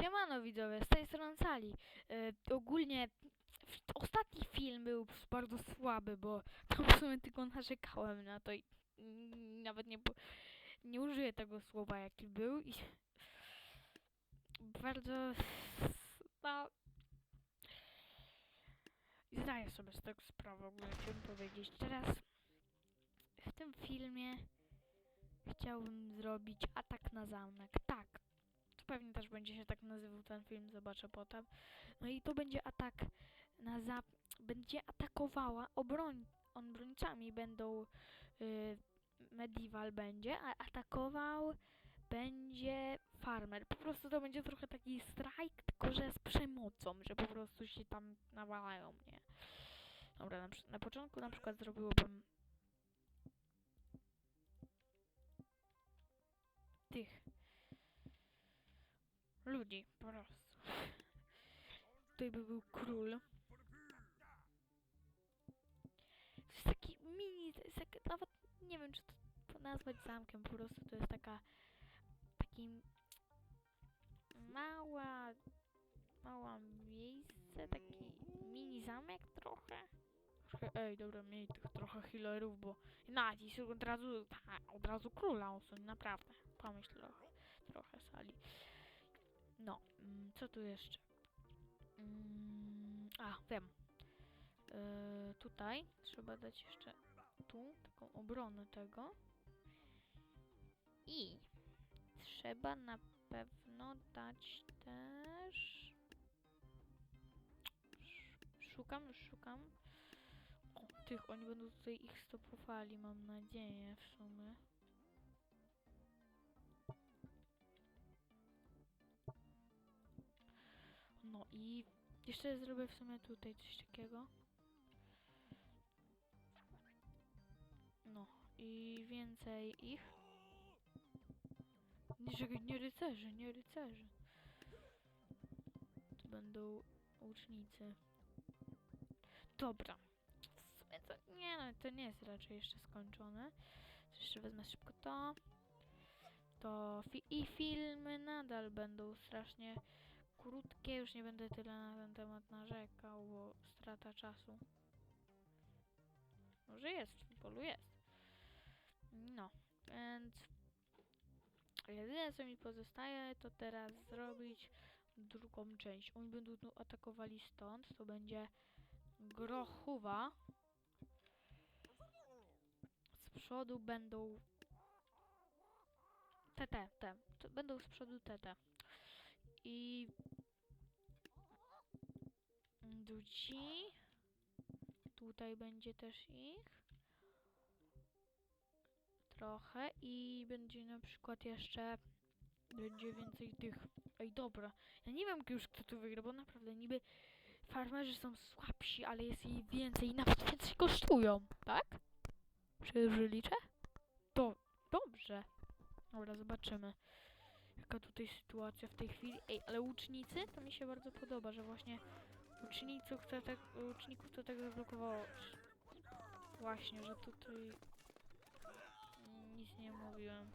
Siemano widzowie, z tej strony Sali. E, ogólnie ostatni film był bardzo słaby, bo tam w sumie tylko narzekałem na to i nawet nie, nie użyję tego słowa jaki był i bardzo no i zdaję sobie z tego sprawę, ogólnie chciałbym powiedzieć. Teraz w tym filmie chciałbym zrobić atak na zamek. Tak, pewnie też będzie się tak nazywał ten film, zobaczę potem. No i to będzie atak na za... będzie atakowała obroń... obrońcami będą y, medieval będzie, a atakował będzie farmer. Po prostu to będzie trochę taki strajk, tylko że z przemocą, że po prostu się tam nawalają, nie? Dobra, na, na początku na przykład zrobiłbym tych ludzi po prostu. Tutaj by był król. To jest taki mini, to jest tak, nawet nie wiem czy to nazwać zamkiem, po prostu to jest taka taki mała mała miejsce, taki mini zamek trochę. Ej, dobra, miej tych trochę healerów, bo nacisk od razu, od razu króla usuń, naprawdę. Pomyśl trochę sali. No, mm, co tu jeszcze? Mm, a, wiem. Yy, tutaj trzeba dać jeszcze tu taką obronę tego. I trzeba na pewno dać też. Sz- Szukam, szukam. O, tych, oni będą tutaj ich stopowali, mam nadzieję w sumie. I jeszcze zrobię w sumie tutaj coś takiego. No i więcej ich. Nie, nie rycerze, nie rycerze. To będą łucznicy. Dobra. To nie no, to nie jest raczej jeszcze skończone. Jeszcze wezmę szybko to. To fi i filmy nadal będą strasznie krótkie. Już nie będę tyle na ten temat narzekał, bo strata czasu. Może jest, w futbolu jest. No, więc jedyne co mi pozostaje to teraz zrobić drugą część. Oni będą tu atakowali stąd, to będzie grochuwa. Z przodu będą TT, te, to będą z przodu TT. I Duci. Tutaj będzie też ich. Trochę i będzie na przykład jeszcze będzie więcej tych. Ej, dobra. Ja nie wiem już kto tu wygra, bo naprawdę niby farmerzy są słabsi, ale jest ich więcej i nawet więcej kosztują, tak? Czy już liczę? To dobrze. Dobra, zobaczymy. Jaka tutaj sytuacja w tej chwili. Ej, ale łucznicy to mi się bardzo podoba, że właśnie łuczniców to tak, łuczników to tak zablokowało. Właśnie, że tutaj nic nie mówiłem.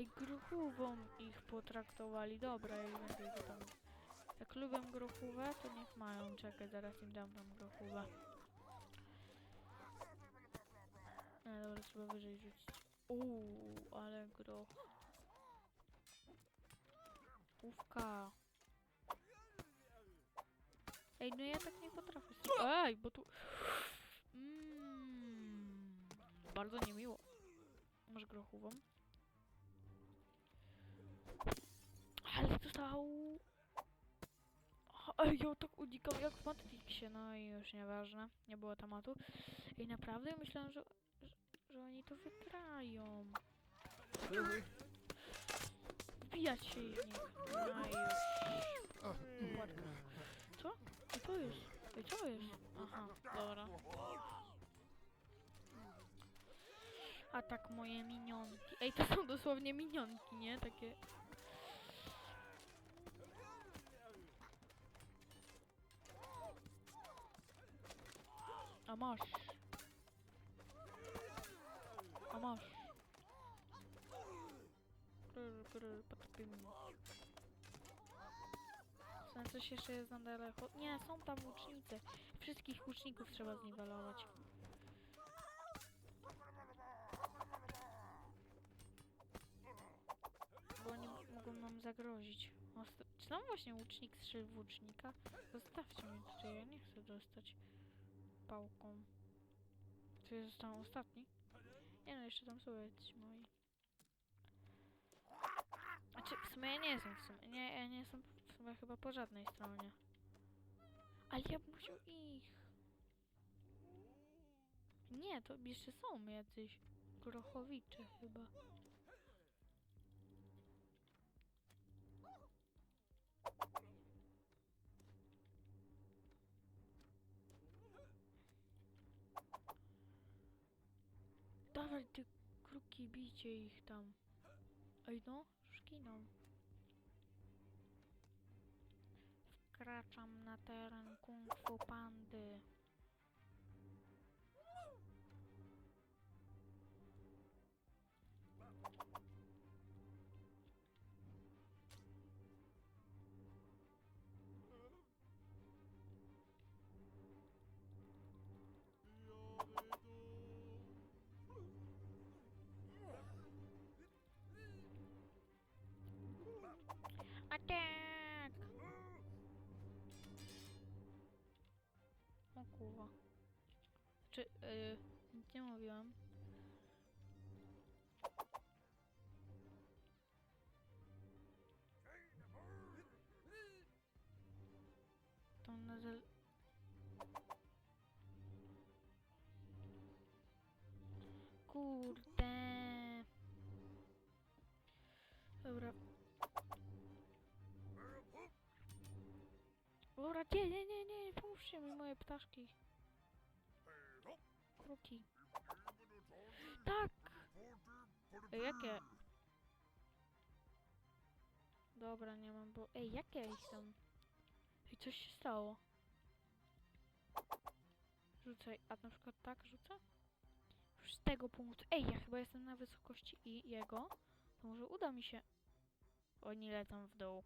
Ej, gruchówą ich potraktowali. Dobra, jak więcej to tam. Jak lubią grochówę, to niech mają. Czekaj, zaraz im dam tam grochówę. No dobra, trzeba wyżej rzucić. Uuu, ale groch. Główka. Ej, no ja tak nie potrafię. Ej, bo tu... Mm, bardzo niemiło. Masz grochową? Ale dostał... Ej, ja tak unikam jak w Matrixie, no i już nieważne. Nie było tematu. I naprawdę myślałem, że, że, że oni to wygrają. Wbijać się ich w nich. No i już. Ładka. Co? Jest? I co jest? Aha, dobra. A tak moje minionki. Ej, to są dosłownie minionki, nie? Takie... A masz. A masz. Potopimy. Ten coś jeszcze jest na daleko. Nie, są tam łucznicy. Wszystkich łuczników trzeba zniwelować. Bo oni mogą nam zagrozić. Osta- Czy tam właśnie łucznik strzelił łucznika? Zostawcie mnie tutaj, ja nie chcę dostać pałką. Czy tam ostatni? Nie no, jeszcze tam są jacyś moi. Znaczy, w sumie ja nie jestem w sumie, nie, ja nie jestem sumie chyba po żadnej stronie. Ale ja bym chciał ich. Nie, to jeszcze są jacyś grochowicze chyba. Dawaj ty kruki, bijcie ich tam. Ej no, szkiną. Wkraczam na teren kung fu pandy. Kurwa. Czy, yy, nic nie mówiłam. To nadal... Kurde. Dobra. Dobra, nie, nie, nie, nie, pomóżcie mi moje ptaszki. Kruki. Tak! Ej, jakie? Dobra, nie mam, bo... Ej, jakie ich tam? Ej, coś się stało. Rzucaj, a na przykład tak rzucę? Już z tego punktu. Ej, ja chyba jestem na wysokości i jego. To może uda mi się... Oni lecą w dół.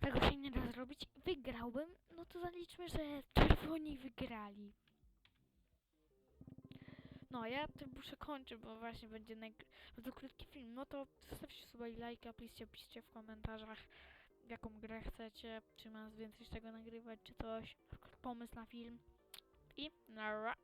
Tego się nie da zrobić. Wygrałbym, no to zaliczmy, że czerwoni wygrali. No, ja to muszę kończyć, bo właśnie będzie bardzo krótki film. No to zostawcie sobie lajka, piszcie, piszcie w komentarzach, jaką grę chcecie, czy mam więcej z tego nagrywać, czy coś, na pomysł na film. I nara.